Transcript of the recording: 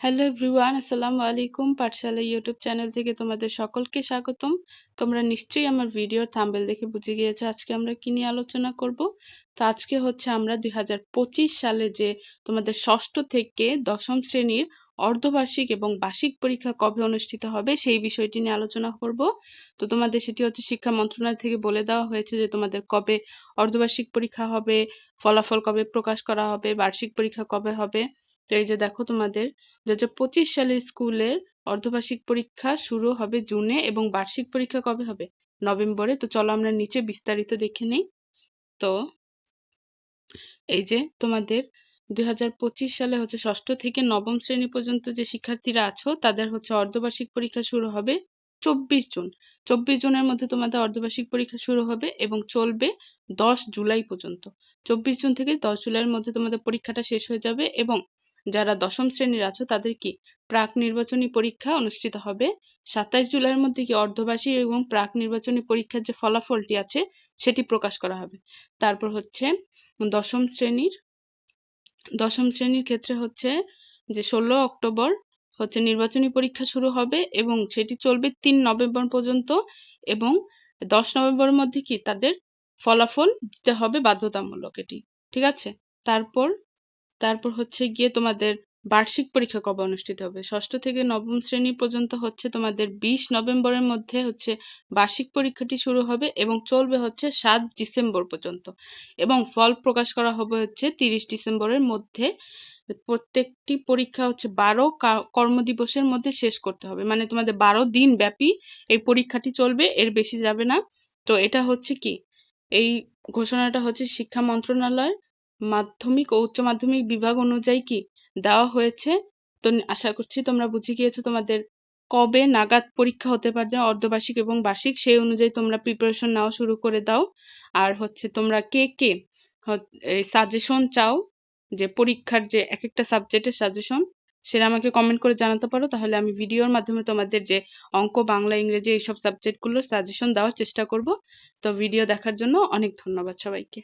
Hello everyone আসসালামু আলাইকুম পাঠশালা YouTube channel থেকে তোমাদের সকলকে স্বাগতম। তোমরা নিশ্চয়ই আমার ভিডিওর থাম্বেল দেখে বুঝে গিয়েছো আজকে আমরা কি নিয়ে আলোচনা করব। তো আজকে হচ্ছে আমরা দুই হাজার পঁচিশ সালে যে তোমাদের ষষ্ঠ থেকে দশম শ্রেণির অর্ধবার্ষিক এবং বার্ষিক পরীক্ষা কবে অনুষ্ঠিত হবে সেই বিষয়টি নিয়ে আলোচনা করব। তো তোমাদের সেটি হচ্ছে শিক্ষা মন্ত্রণালয় থেকে বলে দেওয়া হয়েছে যে তোমাদের কবে অর্ধবার্ষিক পরীক্ষা হবে, ফলাফল কবে প্রকাশ করা হবে, বার্ষিক পরীক্ষা কবে হবে। তো এই যে দেখো তোমাদের, দু হাজার সালে স্কুলের অর্ধবার্ষিক পরীক্ষা শুরু হবে জুনে এবং বার্ষিক পরীক্ষা কবে হবে? নভেম্বরে। তো চলো আমরা নিচে বিস্তারিত দেখে নিই। তো এই যে তোমাদের দুই হাজার পঁচিশ সালে হচ্ছে ষষ্ঠ থেকে নবম শ্রেণি পর্যন্ত যে শিক্ষার্থীরা আছো, তাদের হচ্ছে অর্ধবার্ষিক পরীক্ষা শুরু হবে চব্বিশ জুন। চব্বিশ জুনের মধ্যে তোমাদের অর্ধবার্ষিক পরীক্ষা শুরু হবে এবং চলবে দশ জুলাই পর্যন্ত। চব্বিশ জুন থেকে দশ জুলাইয়ের মধ্যে তোমাদের পরীক্ষাটা শেষ হয়ে যাবে এবং যারা দশম শ্রেণির আছো, তাদের কি প্রাক নির্বাচনী পরীক্ষা অনুষ্ঠিত হবে? সাতাইশ জুলাইয়ের মধ্যে কি অর্ধবার্ষিক এবং প্রাক নির্বাচনী পরীক্ষার যে ফলাফলটি আছে, সেটি প্রকাশ করা হবে। তারপর হচ্ছে দশম শ্রেণির দশম শ্রেণির ক্ষেত্রে হচ্ছে যে ষোলো অক্টোবর হচ্ছে নির্বাচনী পরীক্ষা শুরু হবে এবং সেটি চলবে তিন নভেম্বর পর্যন্ত এবং দশ নভেম্বরের মধ্যে কি তাদের ফলাফল দিতে হবে বাধ্যতামূলক এটি, ঠিক আছে? তারপর তারপর হচ্ছে গিয়ে তোমাদের বার্ষিক পরীক্ষা কবে অনুষ্ঠিত হবে? ষষ্ঠ থেকে নবম শ্রেণি পর্যন্ত হচ্ছে তোমাদের বিশ নভেম্বরের মধ্যে হচ্ছে বার্ষিক পরীক্ষাটি শুরু হবে এবং চলবে হচ্ছে সাত ডিসেম্বর পর্যন্ত। এবং ফল প্রকাশ করা হবে হচ্ছে তিরিশ ডিসেম্বরের মধ্যে। প্রত্যেকটি পরীক্ষা হচ্ছে বারো কর্মদিবসের মধ্যে শেষ করতে হবে। মানে তোমাদের বারো দিন ব্যাপী এই পরীক্ষাটি চলবে, এর বেশি যাবে না। তো এটা হচ্ছে কি? এই ঘোষণাটা হচ্ছে শিক্ষা মন্ত্রণালয় মাধ্যমিক ও উচ্চ মাধ্যমিক বিভাগ অনুযায়ী কি? দেওয়া হয়েছে। তো আশা করছি তোমরা বুঝে গিয়েছো তোমাদের কবে নাগাদ পরীক্ষা হতে পারে অর্ধবার্ষিক এবং বার্ষিক। সেই অনুযায়ী তোমরা প্রিপারেশন নেওয়া শুরু করে দাও। আর হচ্ছে তোমরা কে কে সাজেশন চাও যে পরীক্ষার যে এক একটা সাবজেক্টের সাজেশন সেটা আমাকে কমেন্ট করে জানাতে পারো। তাহলে আমি ভিডিওর মাধ্যমে তোমাদের যে অঙ্ক, বাংলা, ইংরেজি এইসব সাবজেক্টগুলোর সাজেশন দেওয়ার চেষ্টা করব। তো ভিডিও দেখার জন্য অনেক ধন্যবাদ সবাইকে।